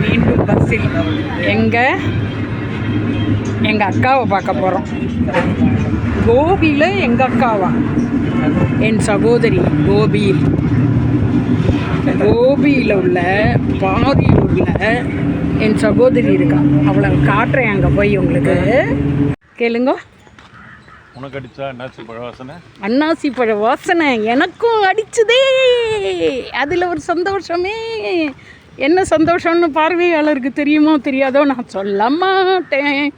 மீண்டும் பஸ்ஸில் எங்க? எங்க அக்காவை பார்க்க போறோம். கோபியில் எங்க அக்காவா? என் சகோதரி கோபியில் கோபியில் உள்ள பாதியூரில் என் சகோதரி இருக்கா. அவளை காட்டுறேன் அங்கே போய் உங்களுக்கு. கேளுங்க. உனக்கு அடிச்சா அன்னாசி பழ வாசனை? அன்னாசி பழ வாசனை எனக்கும் அடிச்சுதே. அதில் ஒரு சந்தோஷமே. என்ன சந்தோஷம்னு பார்வையாளருக்கு தெரியுமோ தெரியாதோ நான் சொல்ல மாட்டேன்.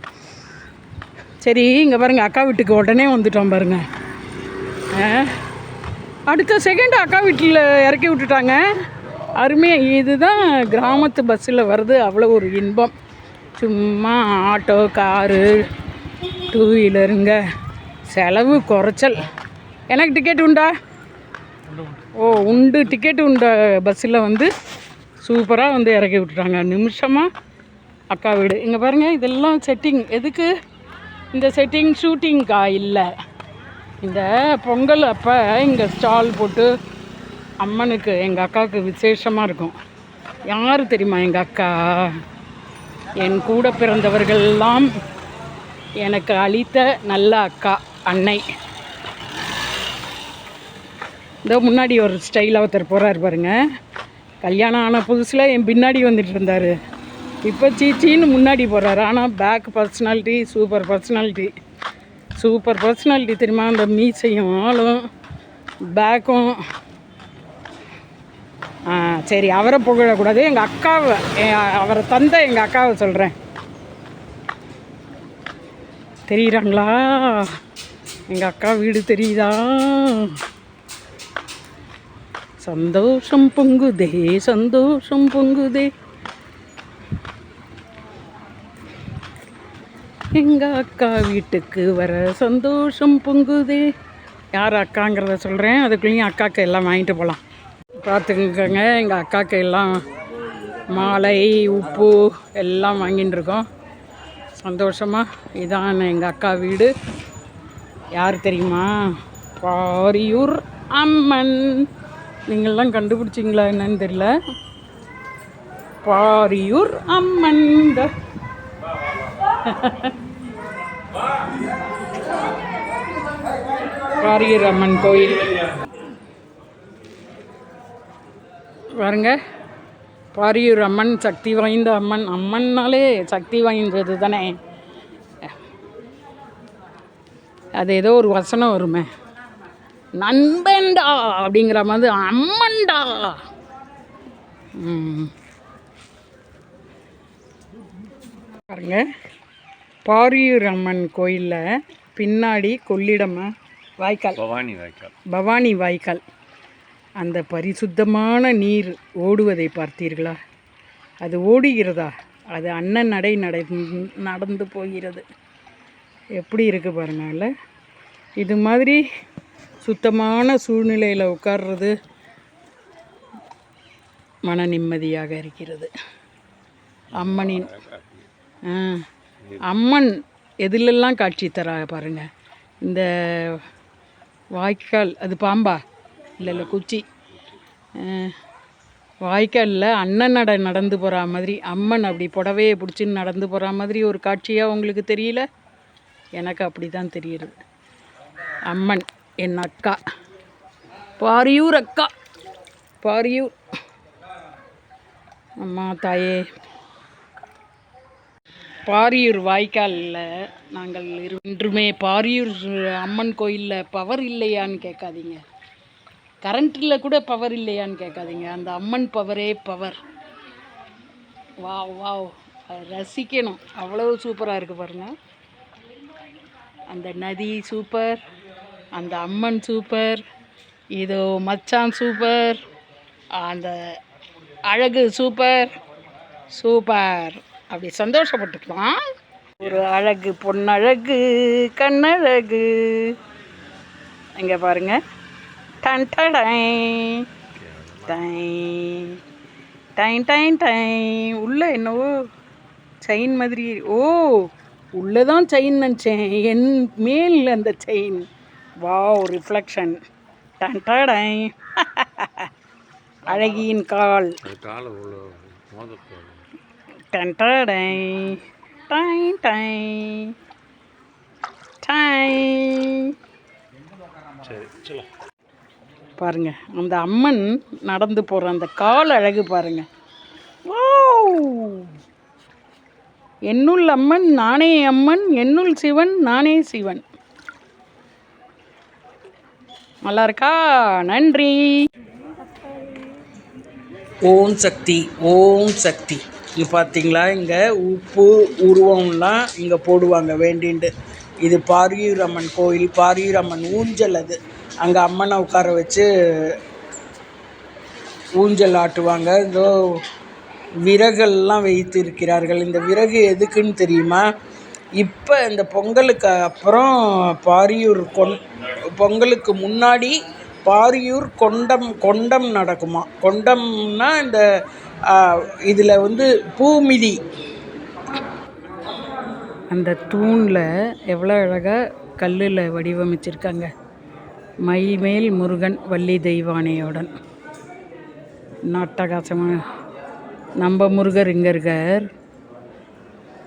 சரி இங்கே பாருங்கள் அக்கா வீட்டுக்கு உடனே வந்துட்டோம் பாருங்க. ஆ, அடுத்த செகண்ட் அக்கா வீட்டில் இறக்கி விட்டுட்டாங்க. அருமையாக இதுதான் கிராமத்து பஸ்ஸில் வர்றது அவ்வளோ ஒரு இன்பம். சும்மா ஆட்டோ காரு டூ வீலருங்க செலவு குறைச்சல். எனக்கு டிக்கெட் உண்டா? ஓ உண்டு. டிக்கெட் உண்ட? பஸ்ஸில் வந்து சூப்பராக வந்து இறக்கி விட்டுட்டாங்க. நிமிஷமாக அக்கா வீடு. இங்கே பாருங்கள் இதெல்லாம் செட்டிங் எதுக்கு? இந்த செட்டிங் ஷூட்டிங்க்கா இல்லை. இந்த பொங்கல் அப்போ இங்கே ஸ்டால் போட்டு அம்மனுக்கு எங்கள் அக்காவுக்கு விசேஷமாக இருக்கும். யார் தெரியுமா எங்கள் அக்கா? என் கூட பிறந்தவர்கள்லாம் எனக்கு அளித்த நல்ல அக்கா. அன்னை. இதோ முன்னாடி ஒரு ஸ்டைலாக ஒருத்தர் போகிறார் பாருங்க. கல்யாணம் ஆன புதுசில் என் பின்னாடி வந்துட்டு இருந்தார். இப்போ சீச்சின்னு முன்னாடி போகிறாரு ஆனால் back personality super personality super personality தெரியுமா? அந்த மீசையும் ஆளும் பேக்கும் ஆ சரி அவரை புகழக்கூடாது. எங்கள் அக்காவை அவரை தந்த எங்கள் அக்காவை சொல்கிறேன் தெரியுறாங்களா? எங்கள் அக்கா வீடு தெரியுதா? சந்தோஷம் பொங்குதே சந்தோஷம் பொங்குதே. எங்கள் அக்கா வீட்டுக்கு வர சந்தோஷம் பொங்குதே. யார் அக்காங்கிறத சொல்கிறேன் அதுக்குள்ளேயும் அக்காக்கு எல்லாம் வாங்கிட்டு போகலாம் பார்த்துக்கங்க எங்கள் அக்காக்கு எல்லாம் மாலை உப்பு எல்லாம் வாங்கிட்டு இருக்கோம். சந்தோஷமாக இதான் எங்கள் அக்கா வீடு. யார் தெரியுமா? பாரியூர் அம்மன். நீங்கள்லாம் கண்டுபிடிச்சிங்களா என்னன்னு தெரியல. பாரியூர் அம்மன். இந்த. பாரியூர் அம்மன் கோயில். பாருங்க. பாரியூர் அம்மன் சக்தி வாய்ந்த அம்மன். அம்மன்னாலே சக்தி வாய்ந்தது தானே. அது ஏதோ ஒரு வசனம் வருமே. நண்பன்டா அப்படிங்கிற மாதிரி அம்மன்டா. பாருங்க. பாரியூர் அம்மன் கோயிலில் பின்னாடி கொள்ளிடம் வாய்க்கால். பவானி வாய்க்கால். பவானி வாய்க்கால். அந்த பரிசுத்தமான நீர் ஓடுவதை பார்த்தீர்களா? அது ஓடுகிறதா? அது அண்ணன் நடை நடந்து போகிறது. எப்படி இருக்குது பாருங்கள் இது மாதிரி சுத்தமான சூழ்நிலையில் உட்கார்றது மன நிம்மதியாக இருக்கிறது. அம்மனின் அம்மன் எதிலெல்லாம் காட்சி தரா பாருங்கள் இந்த வாய்க்கால் அது பாம்பா? இல்லை இல்லை குச்சி. வாய்க்காலில் அண்ணன் நட நடந்து போகிற மாதிரி அம்மன் அப்படி புடவையை பிடிச்சின்னு நடந்து போகிற மாதிரி ஒரு காட்சியாக உங்களுக்கு தெரியல? எனக்கு அப்படி தான் தெரியுது. அம்மன் என் அக்கா. பாரியூர் அக்கா. பாரியூர். அம்மா தாயே. பாரியூர் வாய்க்காலில் நாங்கள் இன்றுமே பாரியூர் அம்மன் கோயிலில் பவர் இல்லையான்னு கேட்காதீங்க. கரண்ட்டில் கூட பவர் இல்லையான்னு கேட்காதீங்க. அந்த அம்மன் பவரே பவர் வா வாவ். ரசிக்கணும். அவ்வளோ சூப்பராக இருக்குது பாருங்கள் அந்த நதி சூப்பர் அந்த அம்மன் சூப்பர் இதோ மச்சான் சூப்பர் அந்த அழகு சூப்பர் சூப்பர் அப்படி சந்தோஷப்பட்டுக்கலாம். ஒரு அழகு பொன்னழகு கண்ணழகு. இங்கே பாருங்க. டன் டடை டைன். டைன் டைன் டைன். உள்ள என்னவோ செயின் மாதிரி. ஓ உள்ளே தான் செயின் நினச்சேன். என் மேல் அந்த செயின் வாவ் ரிஃப்ளெக்ஷன் டன்டடை அழகியின் கால். மோதப்போகுது. டன்டடை டை டை டை பாருங்க அந்த அம்மன் நடந்து போகிற அந்த கால் அழகு பாருங்க. வாவ்! என்னுள் அம்மன் நானே அம்மன் என்னுள் சிவன் நானே சிவன். நல்லா இருக்கா நன்றி. ஓம் சக்தி ஓம் சக்தி. இது பார்த்தீங்களா இங்கே உப்பு உருவம்லாம் இங்கே போடுவாங்க வேண்டின்ட்டு இது பாரியூரம்மன் கோயில் பாரியூரம்மன் ஊஞ்சல் அது. அங்கே அம்மனை உட்கார வச்சு ஊஞ்சல் ஆட்டுவாங்க. இதோ விறகெல்லாம் வைத்திருக்கிறார்கள். இந்த விறகு எதுக்குன்னு தெரியுமா? இப்போ இந்த பொங்கலுக்கு அப்புறம் பாரியூர் கொண் பொங்கலுக்கு முன்னாடி பாரியூர் கொண்டம் கொண்டம் நடக்குமா? கொண்டம்னா இந்த இதில் வந்து பூமிதி. அந்த தூணில் எவ்வளோ அழகாக கல்லில் வடிவமைச்சிருக்காங்க. மைமேல் முருகன் வள்ளி தெய்வானையுடன். நாட்டகாசமாக நம்ம முருகர் இங்கே இருக்கார்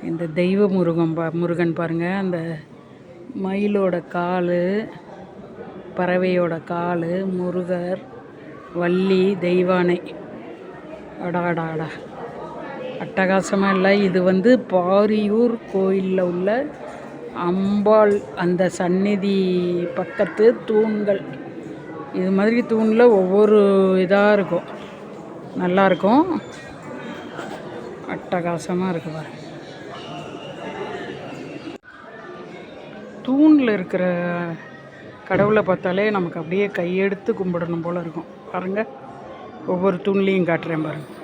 இந்த தெய்வ முருகன் பா முருகன் பாருங்கள் அந்த மயிலோட கால் பறவையோட கால் முருகர் வள்ளி தெய்வானை. அடா அடா அடா அட்டகாசமாக இல்லை இது வந்து பாரியூர் கோயிலில் உள்ள அம்பாள் அந்த சந்நிதி பக்கத்து தூண்கள். இது மாதிரி தூணில் ஒவ்வொரு இதாக இருக்கும். நல்லாயிருக்கும் அட்டகாசமாக இருக்கு பாருங்க தூணில் இருக்கிற கடவுளை பார்த்தாலே நமக்கு அப்படியே கையெடுத்து கும்பிடணும் போல இருக்கும். பாருங்கள் ஒவ்வொரு தூண்லேயும் காட்டுறேன் பாருங்கள்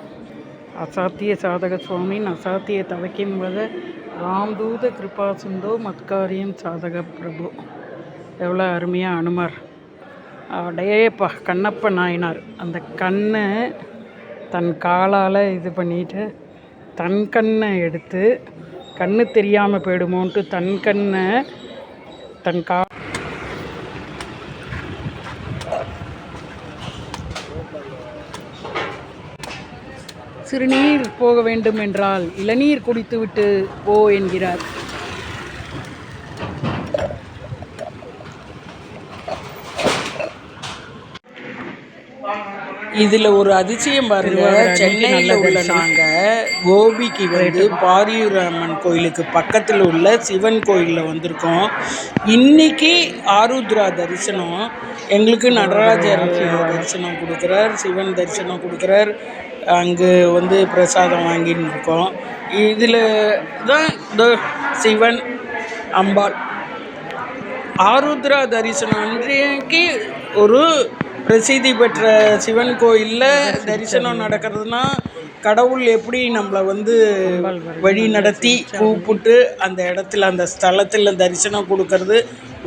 அசாத்திய சாதக சுவாமின் அசாத்திய தவக்கின் வத ராம்தூத கிருபா சிந்தோ மத்காரியம் சாதக பிரபு. எவ்வளோ அருமையாக அனுமார். அடையேப்பா கண்ணப்ப நாயனார். அந்த கண்ணை தன் காலால் இது பண்ணிட்டு தன் கண்ணை எடுத்து கண்ணு தெரியாமல் போயிடுமோன்ட்டு தன் கண்ணை தன் கா சிறுநீர் போக வேண்டும் என்றால் இளநீர் குடித்துவிட்டு போ என்கிறார். இதில் ஒரு அதிசயம் பாருங்க. சென்னையில் உள்ள நாங்கள் கோபிக்கு வந்து பாரியூர் அம்மன் கோயிலுக்கு பக்கத்தில் உள்ள சிவன் கோயிலில் வந்திருக்கோம். இன்னைக்கு ஆருத்ரா தரிசனம். எங்களுக்கு நடராஜர் தரிசனம் கொடுக்குறார் சிவன் தரிசனம் கொடுக்குறார். அங்கே வந்து பிரசாதம் வாங்கின்னு இருக்கோம். இதில் தான் இந்த சிவன் அம்பாள். ஆருத்ரா தரிசனம் அன்றைக்கு ஒரு பிரசித்தி பெற்ற சிவன் கோயிலில் தரிசனம் நடக்கிறதுனா கடவுள் எப்படி நம்மளை வந்து வழி நடத்தி கூப்பிட்டு அந்த இடத்துல அந்த ஸ்தலத்தில் தரிசனம் கொடுக்கறது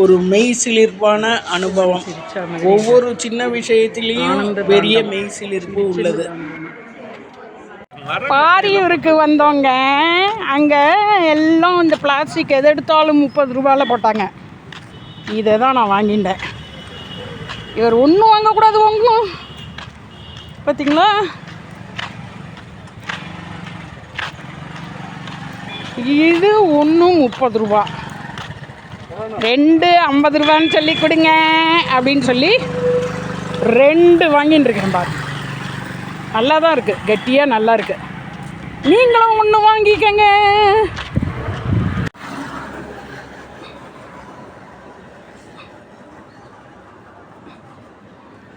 ஒரு மெய் சிலிர்ப்பான அனுபவம். ஒவ்வொரு சின்ன விஷயத்திலையும் பெரிய மெய் சிலிர்ப்பு உள்ளது. பாரியூருக்கு வந்தோங்க அங்கே எல்லாம் இந்த பிளாஸ்டிக் எது எடுத்தாலும் முப்பது ரூபாயில் போட்டாங்க. இதை தான் நான் வாங்கிட்டேன் இவர் ஒன்றும் வாங்கக்கூடாது வாங்கும் பார்த்தீங்களா இது ஒன்றும் முப்பது ரூபா. ரெண்டு ஐம்பது ரூபான்னு சொல்லி கொடுங்க அப்படின்னு சொல்லி ரெண்டு வாங்கின்னு இருக்கேன் பாரு. நல்லா தான் இருக்குது கெட்டியாக நல்லா இருக்குது நீங்களும் ஒன்று வாங்கிக்கங்க.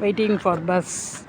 waiting for bus.